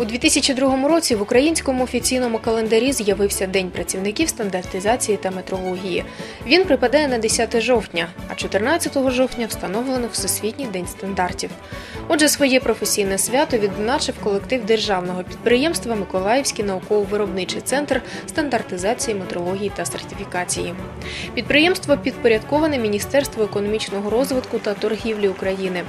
У 2002 році в українському офіційному календарі з'явився День працівників стандартизації та метрології. Він припадає на 10 жовтня, а 14 жовтня встановлено Всесвітній день стандартів. Отже, своє професійне свято відзначив колектив державного підприємства Миколаївський науково-виробничий центр стандартизації метрології та сертифікації. Підприємство підпорядковане Міністерству економічного розвитку та торгівлі України.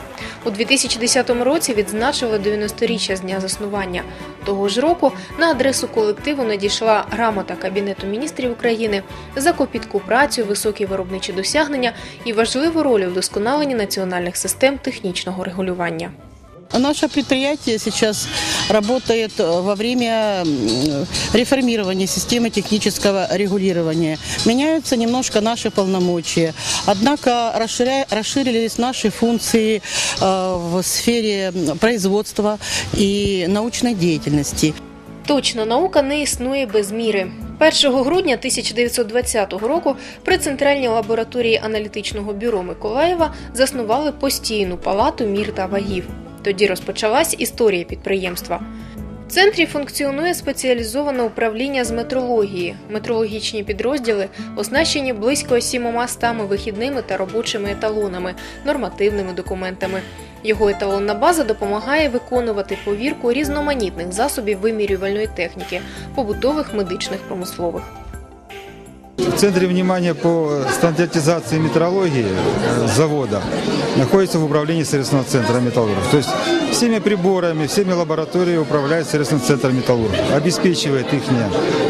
У 2010 році відзначили 90-річчя з дня заснування. Того ж року на адресу колективу надійшла грамота Кабінету міністрів України за копітку працю, високі виробничі досягнення і важливу роль у вдосконаленні національних систем технічного регулювання. Наше предприятие сейчас работает во время реформирования системы технического регулирования. Меняются немножко наши полномочия. Однако расширились наши функции э, в сфере производства и научной деятельности. Точно, наука не існує без міри. 1 грудня 1920 року при центральній лабораторії аналітичного бюро Миколаєва заснували постійну палату мір та вагів. Тоді розпочалась історія підприємства. В центрі функціонує спеціалізоване управління з метрології. Метрологічні підрозділи оснащені близько 700 вихідними та робочими еталонами, нормативними документами. Його еталонна база допомагає виконувати повірку різноманітних засобів вимірювальної техніки, побутових, медичних, промислових. В центре внимания по стандартизации метрологии э, завода находится в управлении сервисного центра металлургов. То есть всеми приборами, всеми лабораториями управляет сервисный центр металлургов. Обеспечивает их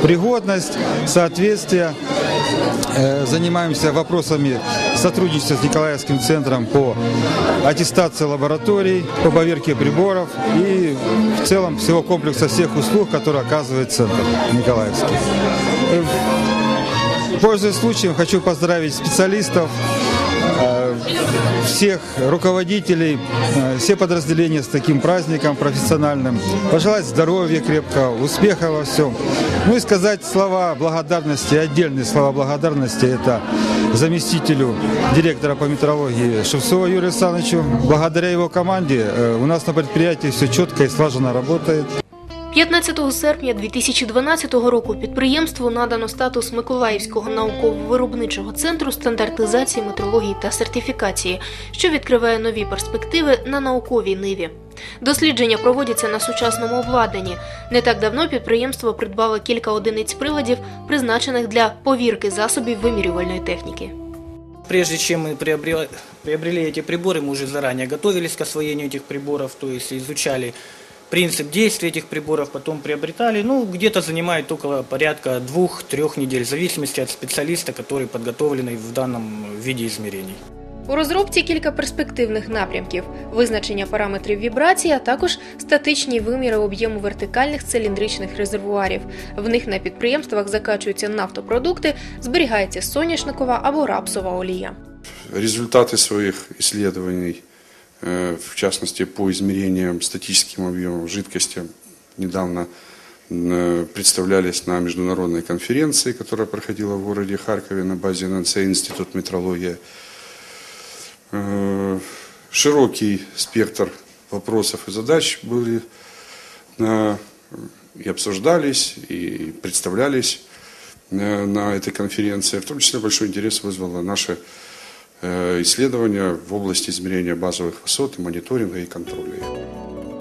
пригодность, соответствие. Э, Занимаемся вопросами сотрудничества с Николаевским центром по аттестации лабораторий, по поверке приборов и в целом всего комплекса всех услуг, которые оказывает центр Николаевский. Пользуясь случаем, хочу поздравить специалистов, э, всех руководителей, э, все подразделения с таким праздником профессиональным. Пожелать здоровья крепкого, успеха во всем. Ну и сказать слова благодарности, отдельные слова благодарности это заместителю директора по метрологии Шевцова Юрию Александровичу. Благодаря его команде э, у нас на предприятии все четко и слаженно работает. 15 серпня 2012 року підприємству надано статус Миколаївського науково-виробничого центру стандартизації метрології та сертифікації, що відкриває нові перспективи на науковій ниві. Дослідження проводяться на сучасному обладнанні. Не так давно підприємство придбало кілька одиниць приладів, призначених для повірки засобів вимірювальної техніки. Прежде чем мы приобрели, приобрели эти приборы, мы уже заранее готовились к освоению этих приборов, то есть изучали принцип действия этих приборов, потом приобретали. Ну, где-то занимает около порядка двух-трех недель, в зависимости от специалиста, который подготовленный в данном виде измерений. У розробці кілька перспективних напрямків: визначення параметрів вібрації, а також статичні виміри об'єму вертикальних циліндричних резервуарів. В них на підприємствах закачуються нафтопродукти, зберігається соняшникова або рапсова олія. Результаты своих исследований, э, в частности по измерениям статическим объемам жидкости, недавно э, представлялись на международной конференции, которая проходила в городе Харькове на базе ННЦ Институт метрологии. Э, Широкий спектр вопросов и задач были и обсуждались, и представлялись э, на этой конференции. В том числе большой интерес вызвало наше э, исследования в области измерения базовых высот, мониторинга и контроля.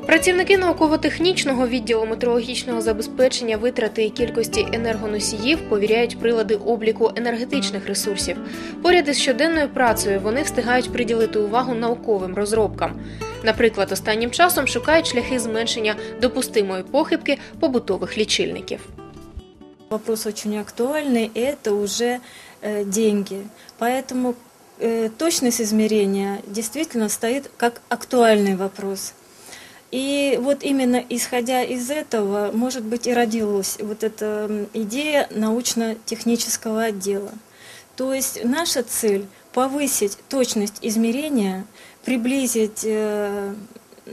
Працівники науково-технічного відділу метрологічного забезпечення витрати і кількості енергоносіїв повіряють прилади обліку енергетичних ресурсів. Поряд із щоденною працею вони встигають приділити увагу науковим розробкам. Наприклад, останнім часом шукають шляхи зменшення допустимої похибки побутових лічильників. Вопрос очень актуальный, и это уже э, деньги. Поэтому э, точность измерения действительно стоит как актуальный вопрос. И вот именно исходя из этого, может быть, и родилась вот эта идея научно-технического отдела. То есть наша цель – повысить точность измерения, приблизить э,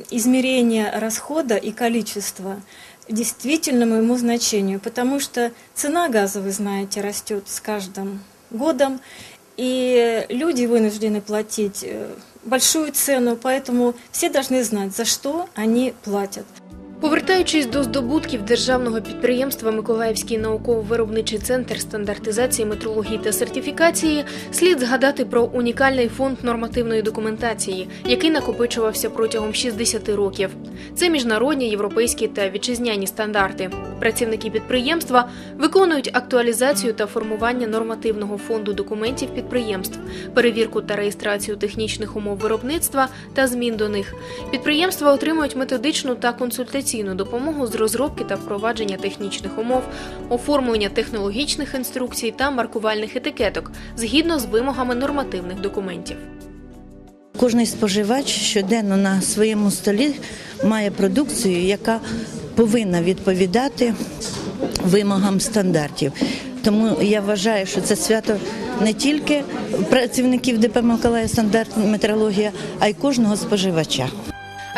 измерение расхода и количества действительному ему значению, потому что цена газа, вы знаете, растет с каждым годом, и люди вынуждены платить э, большую цену, поэтому все должны знать, за что они платят. Повертаючись до здобутків державного підприємства Миколаївський науково-виробничий центр стандартизації, метрології та сертифікації, слід згадати про унікальний фонд нормативної документації, який накопичувався протягом 60 років. Це міжнародні, європейські та вітчизняні стандарти. Працівники підприємства виконують актуалізацію та формування нормативного фонду документів підприємств, перевірку та реєстрацію технічних умов виробництва та змін до них. Підприємства отримують методичну та консультаційну допомогу з розробки та впровадження технічних умов, оформлення технологічних інструкцій та маркувальних етикеток згідно з вимогами нормативних документів. Кожний споживач щоденно на своєму столі має продукцію, яка повинна відповідати вимогам стандартів. Тому я вважаю, що це свято не тільки працівників ДП Миколаїв стандарт метрологія, а й кожного споживача.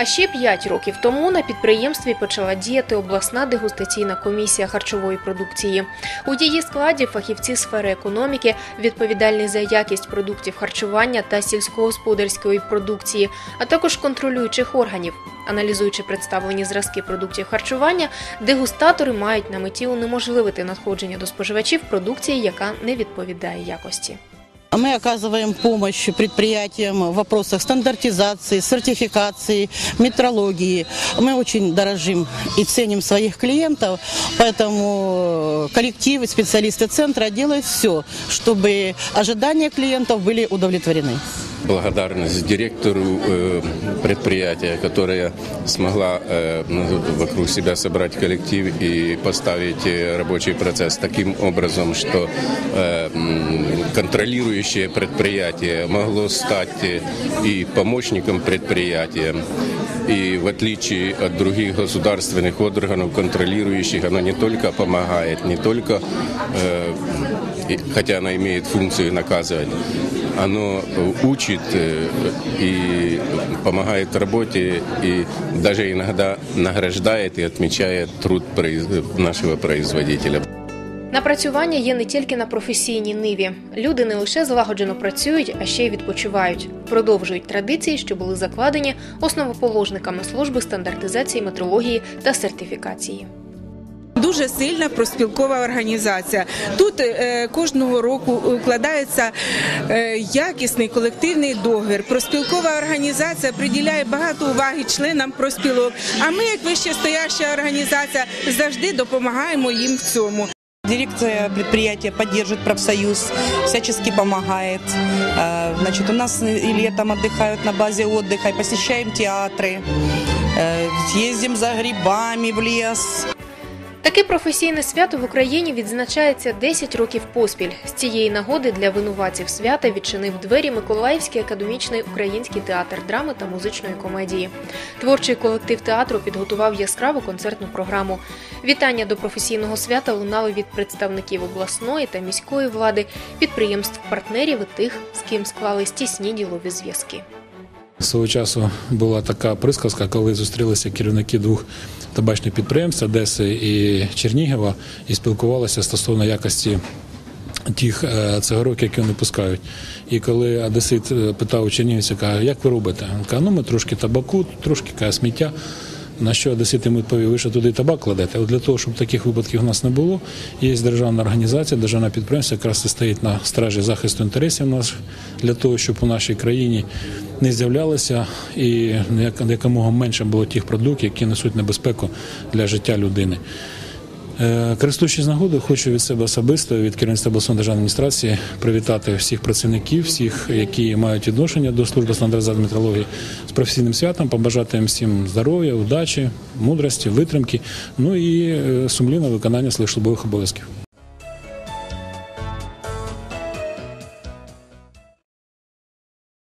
А ще 5 років тому на підприємстві почала діяти обласна дегустаційна комісія харчової продукції. У її складі фахівці сфери економіки, відповідальні за якість продуктів харчування та сільськогосподарської продукції, а також контролюючих органів. Аналізуючи представлені зразки продуктів харчування, дегустатори мають на меті унеможливити надходження до споживачів продукції, яка не відповідає якості. Мы оказываем помощь предприятиям в вопросах стандартизации, сертификации, метрологии. Мы очень дорожим и ценим своих клиентов, поэтому коллективы, специалисты центра делают все, чтобы ожидания клиентов были удовлетворены. благодарность директору э, предприятия, которая смогла э, ну, вокруг себя собрать коллектив и поставить э, рабочий процесс таким образом, что э, м, контролирующее предприятие могло стать э, и помощником предприятия. И в отличие от других государственных органов, контролирующих, оно не только помогает, не только, э, и- хотя оно имеет функцию наказывать, оно учит э, и помогает в работе, и даже иногда награждает и отмечает труд произ- нашего производителя. Напрацювання є не тільки на професійній ниві. Люди не лише злагоджено працюють, а ще й відпочивають, продовжують традиції, що були закладені основоположниками служби стандартизації, метрології та сертифікації. Дуже сильна проспілкова організація. Тут е, кожного року укладається е, якісний колективний договір. Проспілкова організація приділяє багато уваги членам проспілок. А ми, як вищестояща організація, завжди допомагаємо їм в цьому. Дирекция предприятия поддерживает профсоюз, всячески помогает. Э, Значит, у нас и летом отдыхают на базе отдыха, и посещаем театры, э, ездим за грибами в лес. Таке професійне свято в Україні відзначається 10 років поспіль. З цієї нагоди для винуватців свята відчинив двері Миколаївський академічний український театр драми та музичної комедії. Творчий колектив театру підготував яскраву концертну програму. Вітання до професійного свята лунали від представників обласної та міської влади, підприємств, партнерів і тих, з ким склались тісні ділові зв'язки. Свого часу була така присказка, коли зустрілися керівники двох табачних підприємств Одеси і Чернігова і спілкувалися стосовно якості тих е, цигарок, які вони пускають. І коли Одесит е, питав у чернігівця, каже, як ви робите? Він каже, ну ми трошки табаку, трошки каже, сміття. На що Одесит ми відповів, ви що туди табак кладете. От для того, щоб таких випадків у нас не було, є державна організація, державна підприємство, якраз і стоїть на стражі захисту інтересів наших, для того, щоб у нашій країні не з'являлося і якомога менше було тих продуктів, які несуть небезпеку для життя людини. Е, Користуючись нагодою, хочу від себе особисто, від керівництва обласної державної адміністрації привітати всіх працівників, всіх, які мають відношення до служби стандартизації метрології з професійним святом, побажати їм всім здоров'я, удачі, мудрості, витримки, ну і сумлінне виконання своїх службових обов'язків.